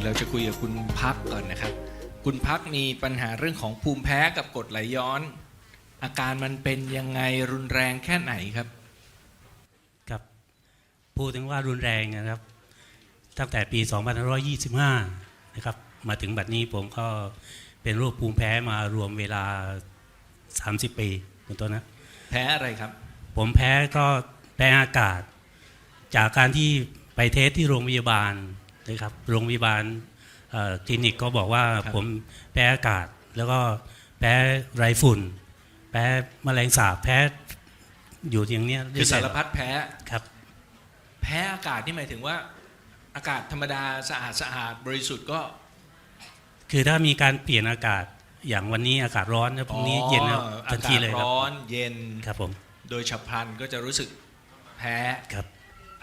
อื่นเราจะคุยกับคุณพักก่อนนะครับ คุณพักมีปัญหาเรื่องของภูมิแพ้กับกรดไหลย้อน อาการมันเป็นยังไงรุนแรงแค่ไหนครับ ครับพูดถึงว่ารุนแรงนะครับ ตั้งแต่ปี 2525 นะครับ มาถึงบัดนี้ผมก็เป็นโรคภูมิแพ้มารวมเวลา 30 ปีคุณต้นนะแพ้อะไรครับ ผมแพ้ก็แพ้อากาศ จากการที่ไปเทสที่โรงพยาบาล นะครับโรงพยาบาลเอ่อคลินิกก็บอกว่าครับผมแพ้อากาศ แล้วก็แพ้ไรฝุ่น แพ้แมลงสาบแพ้อยู่อย่างเนี้ยคือสารพัดแพ้ครับ แพ้อากาศที่หมายถึงว่า อากาศธรรมดาสะอาดสะอาดบริสุทธิ์ก็ คือถ้ามีการเปลี่ยนอากาศอย่างวันนี้อากาศร้อนแล้วพรุ่งนี้เย็นแล้วอ๋อทันทีเลยอากาศครับร้อนเย็นครับผม โดยฉับพลันก็จะรู้สึกแพ้ครับ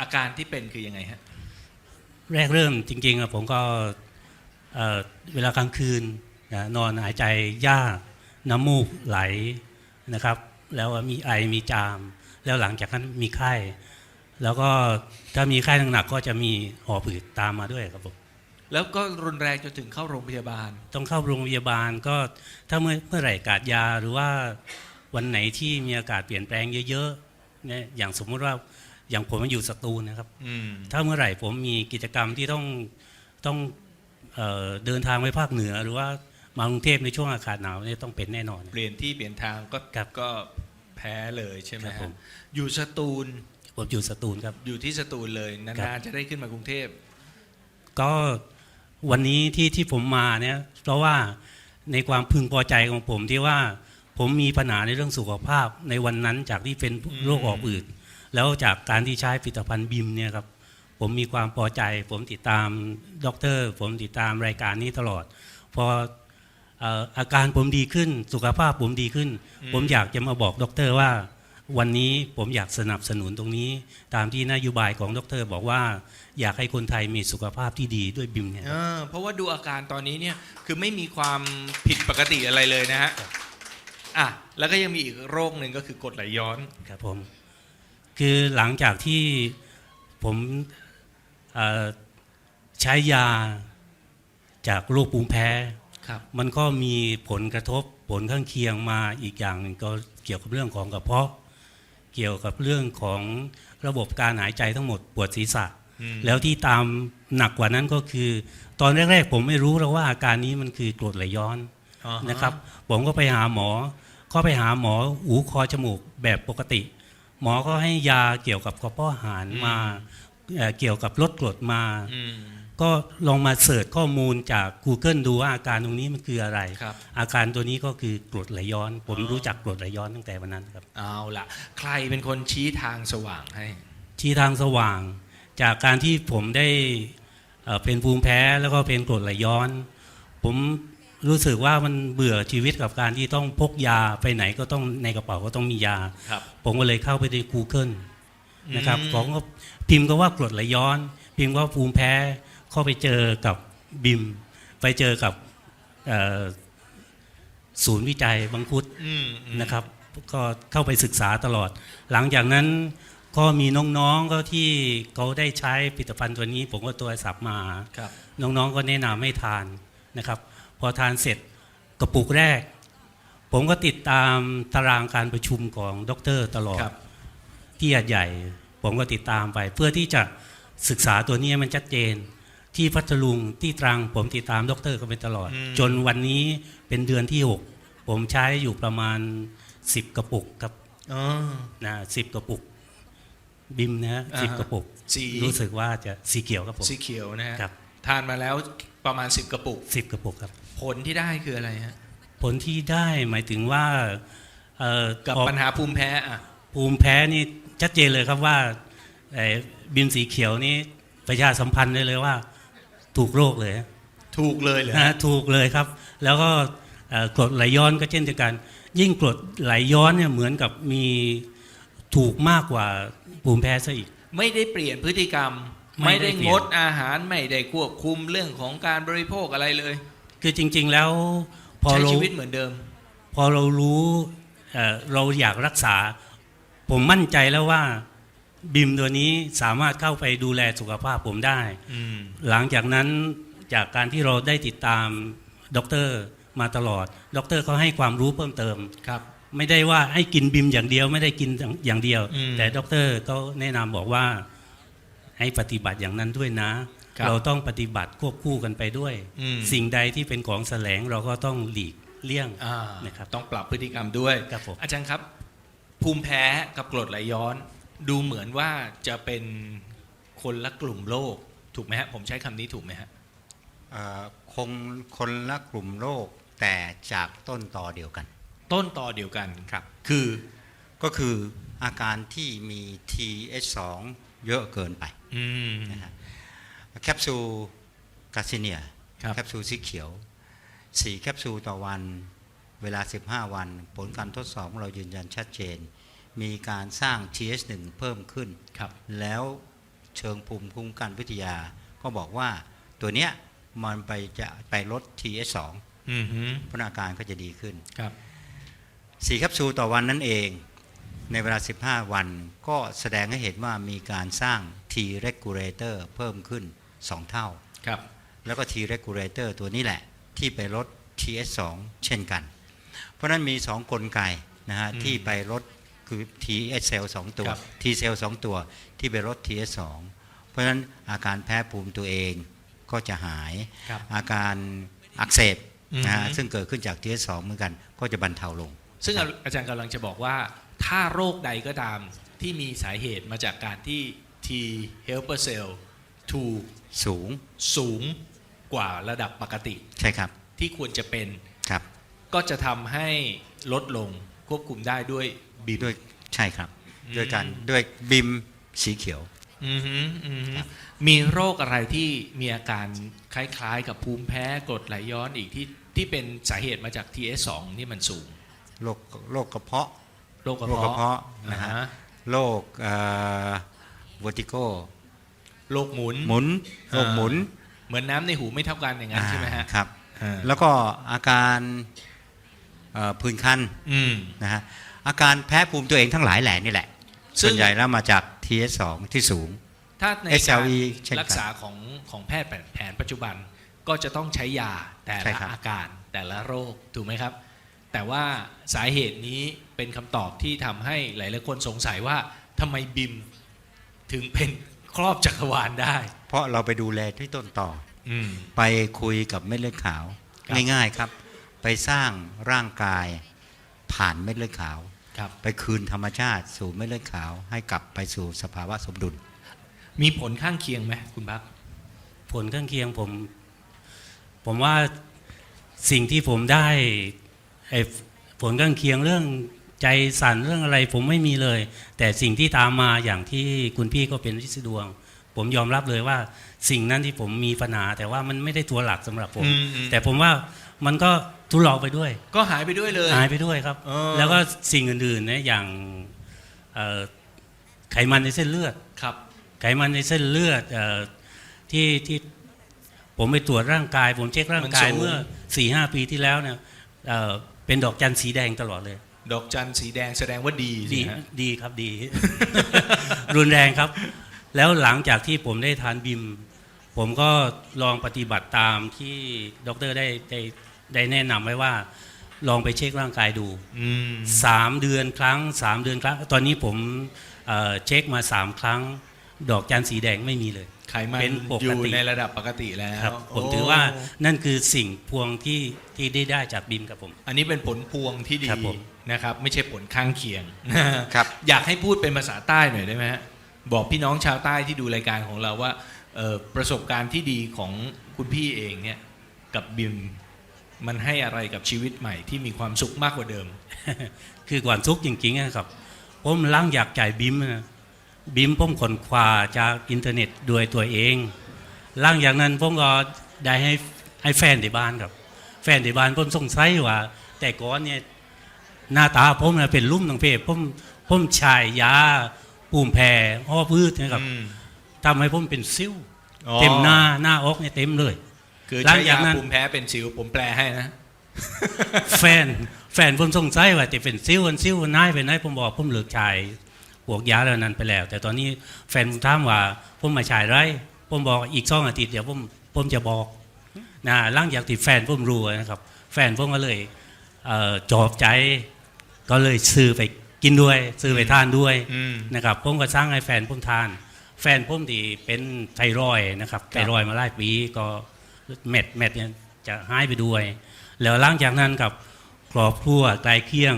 อาการที่เป็นคือยังไงฮะ แรกเริ่มจริงๆอะผมก็เอ่อเวลากลางคืนนะนอนหายใจยาก น้ำมูกไหลนะครับ แล้วมีไอมีจาม แล้วหลังจากนั้นมีไข้ แล้วก็ถ้ามีไข้หนักๆก็จะมีหอบหืดตามมาด้วยครับผมแล้วก็รุนแรงจนถึงเข้าโรงพยาบาล ต้องเข้าโรงพยาบาลก็ถ้าเมื่อเมื่อไหร่กาดยาหรือว่าวันไหนที่มีอากาศเปลี่ยนแปลงเยอะๆเนี่ยอย่างสมมุติว่า อย่างผมมาอยู่สตูลนะครับอืมถ้าเมื่อไหร่ผมมีกิจกรรมที่ต้องต้องเอ่อเดินทางไปภาคเหนือ หรือว่ามากรุงเทพในช่วงอากาศหนาวเนี่ยต้องเป็นแน่นอน เปลี่ยนที่เปลี่ยนทางก็ครับก็แพ้เลยใช่ไหมครับผฮะมอยู่สตูลผมอยู่สตูลครับ อยู่ที่สตูลเลยครันานบๆจะได้ขึ้นมากรุงเทพ ก็วันนี้ที่ที่ผมมาเนี่ยเพราะว่าในความพึงพอใจของผมที่ว่าผมมีปัญหาในเรื่องสุขภาพในวันนั้นจากที่เป็นโรคออบอืด แล้วจากการที่ใช้ผลิตภัณฑ์บิมเนี่ยครับผมมีความพอใจ ผมติดตามด็อกเตอร์ ผมติดตามรายการนี้ตลอด พอเอ่ออาการผมดีขึ้น สุขภาพผมดีขึ้นอืมผมอยากจะมาบอกด็อกเตอร์ว่า วันนี้ผมอยากสนับสนุนตรงนี้ ตามที่นโยบายของด็อกเตอร์บอกว่าอยากให้คนไทยมีสุขภาพที่ดีด้วยบิมเนี่ยเออเพราะว่าดูอาการตอนนี้เนี่ยคือไม่มีความผิดปกติอะไรเลยนะฮะอะแล้วก็ยังมีอีกโรคหนึ่งก็คือกรดไหลย้อนครับผม คือหลังจากที่ผมเอ่อใช้ยาจากโรคภูมิแพ้ครับมันก็มีผลกระทบผลข้างเคียงมาอีกอย่างหนึ่งก็เกี่ยวกับเรื่องของกระเพาะ เกี่ยวกับเรื่องของระบบการหายใจทั้งหมดปวดศีรษะ แล้วที่ตามหนักกว่านั้นก็คือ ตอนแรกๆ ผมไม่รู้แล้วว่าอาการนี้มันคือกรดไหลย้อนอ่าฮนะครับ ผมก็ไปหาหมอก็ไปหาหมอหูคอจมูกแบบปกติ หมอก็ให้ยาเกี่ยวกับกระเพาะอาหารมาเอ่อเกี่ยวกับลดกรดมา อืม ก็ลองมาเสิร์ชข้อมูลจาก Google ดูว่าอาการตรงนี้มันคืออะไร ครับ อาการตัวนี้ก็คือกรดไหลย้อน ผมอ๋อรู้จักกรดไหลย้อนตั้งแต่วันนั้นครับ เอาละใครเป็นคนชี้ทางสว่างให้ที่ทางสว่างจากการที่ผมได้เอ่อเป็นภูมิแพ้แล้วก็เป็นกรดไหลย้อน ผม รู้สึกว่ามันเบื่อชีวิตกับการที่ต้องพกยาไปไหนก็ต้องในกระเป๋าก็ต้องมียา ครับ ผมก็เลยเข้าไปใน Google นะครับอืมผมก็พิมพ์ก็ว่ากรดไหลย้อน พิมพ์ว่าภูมิแพ้เข้าไปเจอกับบิม ไปเจอกับเอ่อศูนย์วิจัยบังคุด อืมอืม นะครับก็เข้าไปศึกษาตลอด หลังจากนั้นก็มีน้องๆก็ที่เขาได้ใช้ผลิตภัณฑ์ตัวนี้ ผมก็ตัวสับมา ครับ น้องๆก็แนะนำให้ทานนะครับ พอทานเสร็จกระปุกแรก ผมก็ติดตามตารางการประชุมของดรตลอดครับที่หาดใหญ่ ผมก็ติดตามไป เพื่อที่จะศึกษาตัวนี้ให้มันชัดเจน ที่พัทลุงที่ตรัง ผมติดตามดรก็ไปตลอดอืมจนวันนี้เป็นเดือนที่ 6 ผมใช้อยู่ประมาณ 10 กระปุกครับอ๋อนะสิกระปุก บิมนะฮะอ่าฮะสิบกระปุกสีรู้สึกว่าจะสีเขียวครับผมสีเขียวนะฮะครับ ทานมาแล้วประมาณ 10 กระปุกสิบกระปุกครับ ผลที่ได้คืออะไรฮะผลที่ได้หมายถึงว่าเอ่อกับพอปัญหาภูมิแพ้อะภูมิแพ้นี่ชัดเจนเลยครับว่าไอ้บิมสีเขียวนี่ประชาสัมพันธ์ได้เลยว่า ถูกโรคเลยถูกเลยเหรอนะถูกเลยครับ แล้วก็เอ่อกรดไหลย้อนก็เช่นเดียวกัน ยิ่งกรดไหลย้อนเนี่ยเหมือนกับมีถูกมากกว่าภูมิแพ้ซะอีก ไม่ได้เปลี่ยนพฤติกรรม ไม่ไม่ได้ได้เปลี่งยนดอาหารไม่ได้ควบคุมเรื่องของการบริโภคอะไรเลย คือจริง ๆแล้ว พอใช้เราชีวิตเหมือนเดิม พอเรารู้เอ่อเราอยากรักษา ผมมั่นใจแล้วว่าบิมตัวนี้สามารถเข้าไปดูแลสุขภาพผมได้ อืม หลังจากนั้นจากการที่เราได้ติดตามด็อกเตอร์มาตลอดด็อกเตอร์เขาให้ความรู้เพิ่มเติม ครับ ไม่ได้ว่าให้กินบิมอย่างเดียวไม่ได้กินอย่างเดียว อืม แต่ด็อกเตอร์ก็แนะนำบอกว่า ให้ปฏิบัติอย่างนั้นด้วยนะครับเราต้องปฏิบัติควบคู่กันไปด้วยอืมสิ่งใดที่เป็นของแสลงเราก็ต้องหลีกเลี่ยงอ่านะครับต้องปรับพฤติกรรมด้วยครับผมอาจารย์ครับ ภูมิแพ้กับกรดไหลย้อน ดูเหมือนว่าจะเป็นคนละกลุ่มโรคถูกไหมฮะผมใช้คำนี้ถูกไหมฮะเอ่อคงคนละกลุ่มโรคแต่จากต้นต่อเดียวกัน ต้นต่อเดียวกันครับ คือก็คืออาการที่มี TH2 เยอะเกินไปอืมนะฮะแคปซูลกาซิเนียครับแคปซูลสีเขียว4แคปซูลต่อวัน เวลา 15 วัน ผลการทดสอบของเรายืนยันชัดเจน มีการสร้าง TH1 เพิ่มขึ้นครับแล้วเชิงภูมิคุ้มกันวิทยา ก็บอกว่าตัวเนี้ยมันไปจะไปลด TH2 อืมฮึพัฒนาการก็จะดีขึ้น ครับ4แคปซูลต่อวันนั่นเอง ในเวลา 15 วันก็แสดงให้เห็นว่ามีการสร้าง T regulator เพิ่มขึ้น 2 เท่า ครับ แล้วก็ T regulator ตัวนี้แหละ ที่ไปลด TH2 เช่นกัน เพราะฉะนั้นมี 2 กลไกนะฮะอืมที่ไปลดคือ TH cell 2 ตัว ครับ T cell 2 ตัวที่ไปลด TH2 เพราะฉะนั้นอาการแพ้ภูมิตัวเองก็จะหาย ครับอาการอักเสบนะฮะอืม ซึ่งเกิดขึ้นจาก TH2 เหมือนกันก็จะบรรเทาลง ซึ่งอาจารย์กำลังจะบอกว่า ถ้าโรคใดก็ตามที่มีสาเหตุมาจากการที่ T helper cell ถูกสูงสูงกว่าระดับปกติ ใช่ครับ ที่ควรจะเป็นครับ ก็จะทำให้ลดลงควบคุมได้ด้วยบีบด้วยใช่ครับอืมด้วยการด้วยบิมสีเขียวอือฮึอือฮึครับมีโรคอะไรที่มีอาการคล้ายๆ กับภูมิแพ้กรดไหลย้อนอีกที่ที่เป็นสาเหตุมาจาก TS2 นี่มันสูงโรคโรคกระเพาะ โรคกระโรคกระเพาะเพาะนะฮะอ่าโรคเอ่อวอติโกโรคหมุน หมุนโรคหมุนเหมือนน้ำในหูไม่เท่ากันอย่างนั้นใช่ไหมฮะอ่าครับ อ่าแล้วก็อาการเอ่อผื่นคันอืม นะฮะอาการแพ้ภูมิตัวเองทั้งหลายแหล่นี่แหละ ซึ่ง ส่วนใหญ่แล้วมาจาก TS2 ที่สูง ถ้าในการ SLE เช่นกันรักษาของของแพทย์แผนปัจจุบันก็จะต้องใช้ยาแต่ใช่ละครับ อาการแต่ละโรคถูกไหมครับ แต่ว่าสาเหตุนี้เป็นคำตอบที่ทำให้หลายๆคนสงสัยว่าทำไมบิมถึงเป็นครอบจักรวาลได้ เพราะเราไปดูแลที่ต้นต่ออืมไปคุยกับเม็ดเลือดขาวครับง่ายๆครับ ไปสร้างร่างกายผ่านเม็ดเลือดขาวครับไปคืนธรรมชาติสู่เม็ดเลือดขาว ให้กลับไปสู่สภาวะสมดุล มีผลข้างเคียงไหมคุณพักผลข้างเคียงผม ผมว่าสิ่งที่ผมได้ ไอ้ผลข้างเคียงเรื่องใจสั่นเรื่องอะไรผมไม่มีเลย แต่สิ่งที่ตามมาอย่างที่คุณพี่ก็เป็นวิศดวง ผมยอมรับเลยว่าสิ่งนั้นที่ผมมีปัญหา แต่ว่ามันไม่ได้ตัวหลักสำหรับผม อืมอืม แต่ผมว่ามันก็ทุเลาไปด้วย ก็หายไปด้วยเลย หายไปด้วยครับ เออ แล้วก็สิ่งอื่นๆนะอย่างเอ่อไขมันในเส้นเลือด ครับ ไขมันในเส้นเลือดเออที่ที่ผมไปตรวจร่างกาย ผมเช็คร่างกายเมื่อสี่ห้าปีที่แล้วเนี่ยเอ่อ เป็นดอกจันสีแดงตลอดเลย ดอกจันสีแดงแสดงว่าดีดีสิฮะดีครับดี รุนแรงครับ แล้วหลังจากที่ผมได้ทานบิม ผมก็ลองปฏิบัติตามที่ดรได้ได้ได้แนะนำไว้ว่า ลองไปเช็คร่างกายดู อืมสามเดือนครั้งสามเดือนครั้ง ตอนนี้ผมเอ่อเช็คมาสามครั้ง ดอกจันสีแดงไม่มีเลย ไขมันเป็นปกติ อยู่ในระดับปกติแล้วครับผมโถือว่านั่นคือสิ่งพวงที่ที่ได้ได้จากบิมครับผม อันนี้เป็นผลพวงที่ดีครับผม นะครับ ไม่ใช่ผลข้างเคียงครับ อยากให้พูดเป็นภาษาใต้หน่อยได้ไหมฮะบอกพี่น้องชาวใต้ที่ดูรายการของเราว่าเอ่อประสบการณ์ที่ดีของคุณพี่เองเนี่ยกับบิมมันให้อะไรกับชีวิตใหม่ที่มีความสุขมากกว่าเดิม คือก่อนทุกข์จริงๆนะครับ ผมลังอยากจ่ายบิมนะ บิมผมขนคว้าจากอินเทอร์เน็ตด้วยตัวเองลังอย่างนั้นผมก็ได้ให้ให้แฟนที่บ้านครับ แฟนที่บ้านผมสงสัยว่า แต่ก่อนเนี่ยหน้าตาผมนะเป็นลุ่มทางเพศผมผมชายยาปุ่มแพ้อ้อพืชนะครับอืม ทำให้ผมเป็นซิ้ว อ๋อเต็มหน้าหน้าอกเนี่ยเต็มเลย คือหลัใช้งจายากนั้น ภูมิแพ้เป็นสิวผมแปลให้นะ แฟน แฟนผมสงสัยว่าจะเป็นซิ้วอันซิ้วอันนายเป็นนายผมบอกผมเลิกชาย พวกยาแล้วนั้นไปแล้ว แต่ตอนนี้แฟนผมถามว่าผมมาชายไรผมบอกอีกสองอาทิตย์เดี๋ยวผมผมจะบอกนะหลังจากที่แฟนผมรู้นะครับ แฟนผมก็เลยเอ่อจอบใจก็เลยซื้อไปกินด้วยซื้อไปทานด้วยอืมนะครับผมก็สร้างให้แฟนผมทาน แฟนผมที่เป็นไทรอยด์นะครับครับไทรอยด์มาหลายปีก็เม็ดเม็ดเนี่ยจะหายไปด้วย แล้วหลังจากนั้นกับครอบครัวใกล้เคียง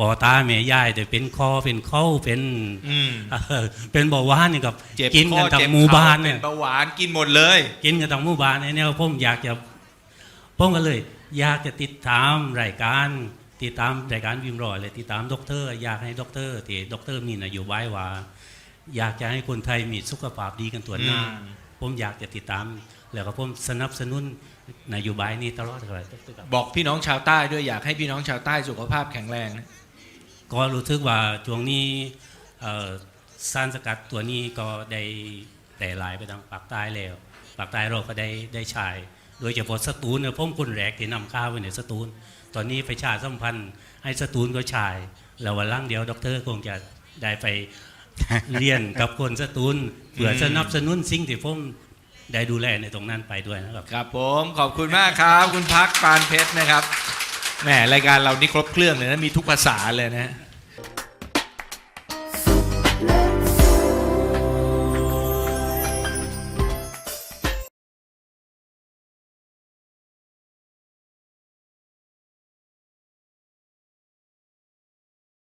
ปอตาแม่ยายแต่เป็นคอเป็นเข้าเป็นอืมเอ่อเป็นเบาหวานนี่กับเจ็บกินข้กัอนทั้เจ็งบหมู่บ้านเข่เนี่ยเป็นเบาหวานกินหมดเลย กินกันทั้งหมู่บ้านไอ้เนี่ยผมอยากจะผมก็เลย อยากจะติดตามรายการติดตามรายการวิมรอยเลยติดตามด็อกเตอร์อยากให้ด็อกเตอร์ที่ด็อกเตอร์มีนโยบายว่า อยากจะให้คนไทยมีสุขภาพดีกันตัวหน้าอืมผมอยากจะติดตาม แล้วก็ผมสนับสนุนนโยบายนี้ตลอดเลยบอกพี่น้องชาวใต้ด้วยอยากให้พี่น้องชาวใต้สุขภาพแข็งแรงนะ ก็รู้สึกว่าช่วงนี้เอ่อสารสกัดตัวนี้ก็ได้แต่หลายไปทางปากใต้แล้วปากใต้เราก็ได้ได้ใช้โดยเฉพาะสตูลเนี่ยผมคนแรกที่นำข้าวไปในสตูล ตอนนี้ไปชาสัมพันธ์ ให้สตูลก็ใช้แล้ววันล่างเดียวด็อกเตอร์คงจะได้ไปเรียนกับคนสตูลเพื่อสนับสนุนสิ่งที่ผมได้ดูแลในตรงนั้นไปด้วยนะครับ ครับผมขอบคุณมากครับ คุณพักปานเพชรนะครับ แหมรายการเรานี่ครบเครื่องเลยนะมีทุกภาษาเลยนะ